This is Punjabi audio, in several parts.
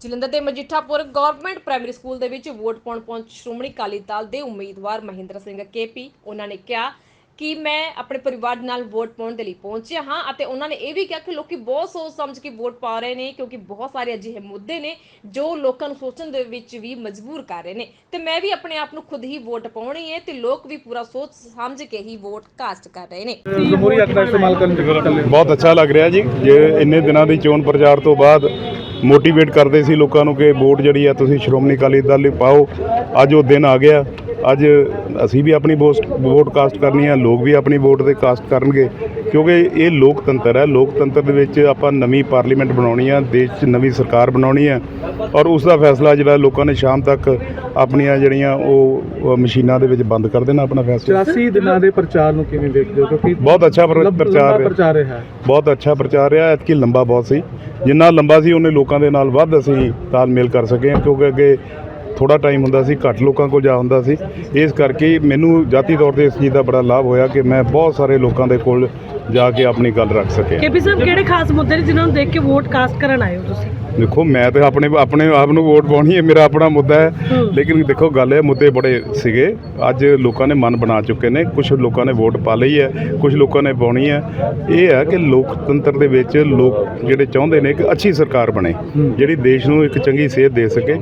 ਜਲੰਧਰ ਦੇ ਮਜੀਠਾਪੁਰ ਗਵਰਨਮੈਂਟ ਪ੍ਰਾਇਮਰੀ ਸਕੂਲ ਦੇ ਵਿੱਚ ਵੋਟ ਪਾਉਣ ਪਹੁੰਚ ਸ਼੍ਰੋਮਣੀ ਅਕਾਲੀ ਦਲ ਦੇ ਉਮੀਦਵਾਰ ਮਹਿੰਦਰ ਸਿੰਘ ਕੇਪੀ। ਉਹਨਾਂ ਨੇ ਕਿਹਾ ਕਿ ਮੈਂ ਆਪਣੇ ਪਰਿਵਾਰ ਨਾਲ ਵੋਟ ਪਾਉਣ ਦੇ ਲਈ ਪਹੁੰਚਿਆ ਹਾਂ ਅਤੇ ਉਹਨਾਂ ਨੇ ਇਹ ਵੀ ਕਿਹਾ ਕਿ ਲੋਕੀ ਬਹੁਤ ਸੋਚ ਸਮਝ ਕੇ ਵੋਟ ਪਾ ਰਹੇ ਨੇ ਕਿਉਂਕਿ ਬਹੁਤ ਸਾਰੇ ਅਜਿਹੇ ਮੁੱਦੇ ਨੇ ਜੋ ਲੋਕਾਂ ਨੂੰ ਸੋਚਣ ਦੇ ਵਿੱਚ ਵੀ ਮਜਬੂਰ ਕਰ ਰਹੇ ਨੇ। ਤੇ ਮੈਂ ਵੀ ਆਪਣੇ ਆਪ ਨੂੰ ਖੁਦ ਹੀ ਵੋਟ ਪਾਉਣੀ ਹੈ ਤੇ ਲੋਕ ਵੀ ਪੂਰਾ ਸੋਚ ਸਮਝ ਕੇ ਹੀ ਵੋਟ ਕਾਸਟ ਕਰ ਰਹੇ ਨੇ। ਜਮਹੂਰੀ ਹੱਕ ਦਾ ਇਸਤੇਮਾਲ ਕਰਨ ਦੀ ਗੱਲ ਕਰ ਬਹੁਤ ਅੱਛਾ ਲੱਗ ਰਿਹਾ ਜੀ। ਜੇ ਇੰਨੇ ਦਿਨਾਂ ਦੀ ਚੋਣ ਪ੍ਰਚਾਰ ਤੋਂ ਬਾਅਦ ਮੋਟੀਵੇਟ ਕਰਦੇ ਸੀ ਲੋਕਾਂ ਨੂੰ ਕਿ ਵੋਟ ਜਿਹੜੀ ਆ ਤੁਸੀਂ ਸ਼੍ਰੋਮਣੀ ਅਕਾਲੀ ਦਲ ਲਈ ਪਾਓ। ਅੱਜ ਉਹ ਦਿਨ ਆ ਗਿਆ। ਅੱਜ ਅਸੀਂ ਵੀ ਆਪਣੀ ਵੋਟ ਵੋਟ ਕਾਸਟ ਕਰਨੀ ਆ ਲੋਕ ਵੀ ਆਪਣੀ ਵੋਟ ਤੇ ਕਾਸਟ ਕਰਨਗੇ ਕਿਉਂਕਿ ਇਹ ਲੋਕਤੰਤਰ ਹੈ। ਲੋਕਤੰਤਰ ਦੇ ਵਿੱਚ ਆਪਾਂ ਨਵੀਂ ਪਾਰਲੀਮੈਂਟ ਬਣਾਉਣੀ ਆ ਦੇਸ਼ 'ਚ ਨਵੀਂ ਸਰਕਾਰ ਬਣਾਉਣੀ ਆ ਔਰ ਉਸ ਦਾ ਫੈਸਲਾ ਜਿਹੜਾ ਲੋਕਾਂ ਨੇ ਸ਼ਾਮ ਤੱਕ ਆਪਣੀਆਂ ਜਿਹੜੀਆਂ ਉਹ ਮਸ਼ੀਨਾਂ ਦੇ ਵਿੱਚ ਬੰਦ ਕਰ ਦੇਣਾ ਆਪਣਾ ਫੈਸਲਾ। 84 ਦਿਨਾਂ ਦੇ ਪ੍ਰਚਾਰ ਨੂੰ ਕਿਵੇਂ ਵੇਖਦੇ ਹੋ? ਕਿਉਂਕਿ ਬਹੁਤ ਅੱਛਾ ਪ੍ਰਚਾਰ ਰਿਹਾ। ਬਹੁਤ ਅੱਛਾ ਪ੍ਰਚਾਰ ਰਿਹਾ। ਐਤਕੀ ਲੰਬਾ ਬਹੁਤ ਸੀ। ਜਿੰਨਾ ਲੰਬਾ ਸੀ ਉਹਨੇ ਲੋਕਾਂ ਦੇ ਨਾਲ ਵੱਧ ਅਸੀਂ ਤਾਲਮੇਲ ਕਰ ਸਕੇ ਕਿਉਂਕਿ ਅੱਗੇ ਥੋੜਾ ਟਾਈਮ ਹੁੰਦਾ ਸੀ, ਘੱਟ ਲੋਕਾਂ ਕੋਲ ਜਾ ਹੁੰਦਾ ਸੀ। ਇਸ ਕਰਕੇ ਮੈਨੂੰ ਜਾਤੀ ਤੌਰ ਤੇ ਇਸ ਚੀਜ਼ ਦਾ ਬੜਾ ਲਾਭ ਹੋਇਆ ਕਿ ਮੈਂ ਬਹੁਤ ਸਾਰੇ ਲੋਕਾਂ ਦੇ ਕੋਲ ਜਾ ਕੇ ਆਪਣੀ ਗੱਲ ਰੱਖ ਸਕਿਆ। ਕੇਪੀ ਸਾਹਿਬ, ਕਿਹੜੇ ਖਾਸ ਮੁੱਦੇ ਨੇ ਜਿਨ੍ਹਾਂ ਨੂੰ ਦੇਖ ਕੇ ਵੋਟ ਕਾਸਟ ਕਰਨ ਆਏ ਹੋ ਤੁਸੀਂ? ਦੇਖੋ ਮੈਂ ਤੇ ਆਪਣੇ ਆਪਣੇ ਆਪ ਨੂੰ ਵੋਟ ਪਾਉਣੀ ਹੈ ਮੇਰਾ ਆਪਣਾ ਮੁੱਦਾ ਹੈ। ਲੇਕਿਨ ਦੇਖੋ ਗੱਲ ਇਹ ਮੁੱਦੇ ਬੜੇ ਸੀਗੇ। ਅੱਜ ਲੋਕਾਂ ਨੇ ਮਨ ਬਣਾ ਚੁੱਕੇ ਨੇ। ਕੁਝ ਲੋਕਾਂ ਨੇ ਵੋਟ ਪਾ ਲਈ ਹੈ ਕੁਝ ਲੋਕਾਂ ਨੇ ਪਾਉਣੀ ਹੈ। ਇਹ ਹੈ ਕਿ ਲੋਕਤੰਤਰ ਦੇ ਵਿੱਚ ਲੋਕ ਜਿਹੜੇ ਚਾਹੁੰਦੇ ਨੇ ਕਿ ਅੱਛੀ ਸਰਕਾਰ ਬਣੇ ਜਿਹੜੀ ਦੇਸ਼ ਨੂੰ ਇੱਕ ਚੰਗੀ ਸੇਧ ਦੇ ਸਕੇ।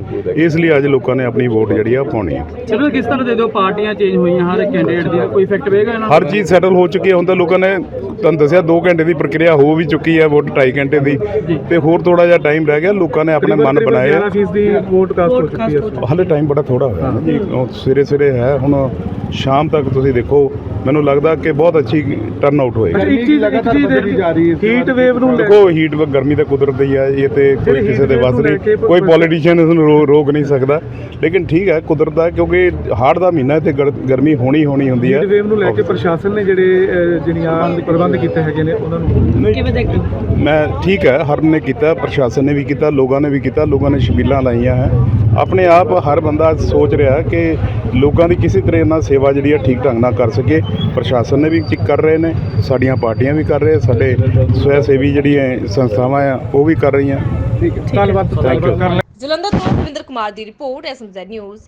ਇਸ ਲਈ ਅੱਜ ਲੋਕਾਂ ਨੇ ਆਪਣੀ ਵੋਟ ਜਿਹੜੀ ਆ ਪਾਉਣੀ ਹੈ। ਚਲੋ ਕਿਸ ਤਰ੍ਹਾਂ ਦੇ ਦਿਓ ਪਾਰਟੀਆਂ ਚੇਂਜ ਹੋਈਆਂ ਹਰ ਕੈਂਡੀਡੇਟ ਦੀ ਕੋਈ ਇਫੈਕਟ ਪਏਗਾ ਇਹਨਾਂ ਹਰ ਚੀਜ਼ ਸੈਟਲ ਹੋ ਚੁੱਕੀ ਹੈ। ਹੁਣ ਤਾਂ ਲੋਕਾਂ ਨੇ ਤੁਹਾਨੂੰ ਦੱਸਿਆ 2 ਘੰਟੇ ਦੀ ਪ੍ਰਕਿਰਿਆ ਹੋ ਵੀ ਚੁੱਕੀ ਹੈ ਵੋਟ 2.5 ਘੰਟੇ ਦੀ। ਤੇ ਹੋਰ ਥੋੜਾ ਜਿਹਾ ਟਾਈਮ ਰਹਿ ਗਿਆ ਲੋਕਾਂ ਨੇ ਆਪਣੇ ਮਨ ਬਣਾਏ। ਆ 11% ਦੀ ਵੋਟ ਕਾਸਟ ਹੋ ਚੁੱਕੀ ਹੈ। ਹਾਲੇ ਟਾਈਮ ਬੜਾ ਥੋੜਾ ਹੋਇਆ। ਸਵੇਰੇ ਸਵੇਰੇ ਹੈ ਹੁਣ ਸ਼ਾਮ ਤੱਕ ਤੁਸੀਂ ਦੇਖੋ ਮੈਨੂੰ ਲੱਗਦਾ ਕਿ ਬਹੁਤ ਅੱਛੀ ਟਰਨ ਆਊਟ ਹੋਏਗੀ। ਇੱਕ ਚੀਜ਼ ਇੱਕ ਚੀਜ਼ ਦੇ ਜਾ ਰਹੀ ਹੈ ਹੀਟ ਵੇਵ ਨੂੰ ਲੈ ਦੇਖੋ ਹੀਟ ਵ ਗਰਮੀ ਤਾਂ ਕੁਦਰਤ ਹੀ ਹੈ ਇਹ ਤੇ ਕੋਈ ਕਿਸੇ ਦੇ heat ਵੱਸ ਨਹੀਂ। ਕੋਈ ਪੋਲੀਟੀਸ਼ੀਅਨ ਇਸ ਨੂੰ ਰੋਕ ਨਹੀਂ ਸਕਦਾ। ਲੇਕਿਨ ਠੀਕ ਹੈ ਕੁਦਰਤ ਦਾ ਕਿਉਂਕਿ ਹਾੜ ਦਾ ਮਹੀਨਾ ਤੇ ਗਰਮੀ ਹੋਣੀ ਹੋਣੀ ਹੁੰਦੀ ਹੈ। ਹੀਟ ਵੇਵ ਨੂੰ ਲੈ ਕੇ ਪ੍ਰਸ਼ਾਸਨ ਨੇ ਜਿਹੜੇ ਜਿਹੜੀਆਂ ਪ੍ਰਬੰਧ ਕੀਤੇ ਹੈਗੇ ਨੇ ਉਹਨਾਂ ਨੂੰ ਨਹੀਂ, ਕਿਵੇਂ ਦੇਖਦੇ ਮੈਂ ਠੀਕ ਹੈ ਹਰ ਨੇ ਕੀਤਾ ਪ੍ਰਸ਼ਾਸਨ ਨੇ ਵੀ ਕੀਤਾ ਲੋਕਾਂ ਨੇ ਵੀ ਕੀਤਾ ਲੋਕਾਂ ਨੇ ਛਬੀਲਾਂ ਲਾਈਆਂ ਹੈ। ਆਪਣੇ ਆਪ ਹਰ ਬੰਦਾ ਸੋਚ ਰਿਹਾ ਕਿ ਲੋਕਾਂ ਦੀ ਕਿਸੇ ਤਰ੍ਹਾਂ ਨਾਲ ਸੇਵਾ ਜਿਹੜੀ ਹੈ ਠੀਕ ਢੰਗ ਨਾਲ ਕਰ ਸਕੇ। ਪ੍ਰਸ਼ਾਸਨ ਨੇ ਵੀ ਕਰ ਰਹੇ ਨੇ ਸਾਡੀਆਂ ਪਾਰਟੀਆਂ ਵੀ ਕਰ ਰਹੇ ਸਾਡੇ ਸਵੈ ਸੇਵੀ ਜਿਹੜੀਆਂ ਸੰਸਥਾਵਾਂ ਆ ਉਹ ਵੀ ਕਰ ਰਹੀਆਂ। ਠੀਕ ਹੈ ਧੰਨਵਾਦ ਜਲੰਧਰ ਤੋਂ ਰਵਿੰਦਰ ਕੁਮਾਰ ਦੀ ਰਿਪੋਰਟ ਐਸਐਮਜ਼ੈਡ ਨਿਊਜ਼।